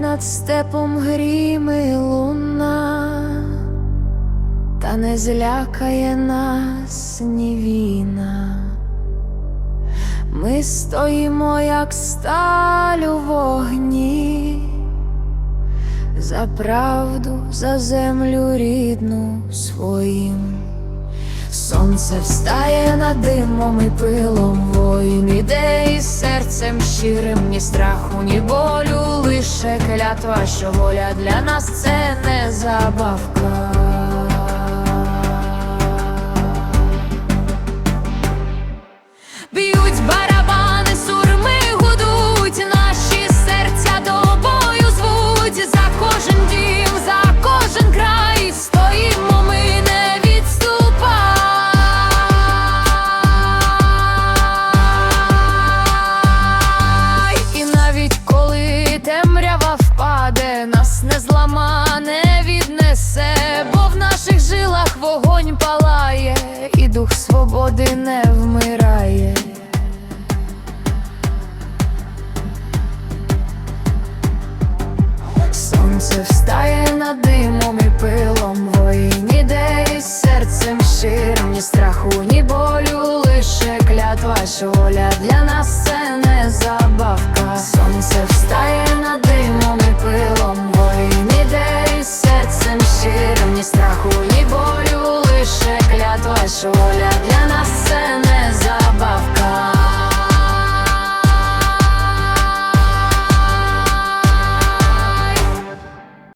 над степом гріми луна, та не злякає нас ні війна. Ми стоїмо, як сталь у вогні, за правду, за землю рідну своїм. Сонце встає над димом і пилом воїн ніде із серцем щирим, ні страху, ні болю, лише клятва, що воля для нас це не забавка. Не не віднесе, бо в наших жилах вогонь палає, і дух свободи не вмирає. Сонце встає над димом і пилом, воїн іде із серцем щирим, ні страху, ні болю, лише клятва, що воля для нас це не забавка. Сонце встає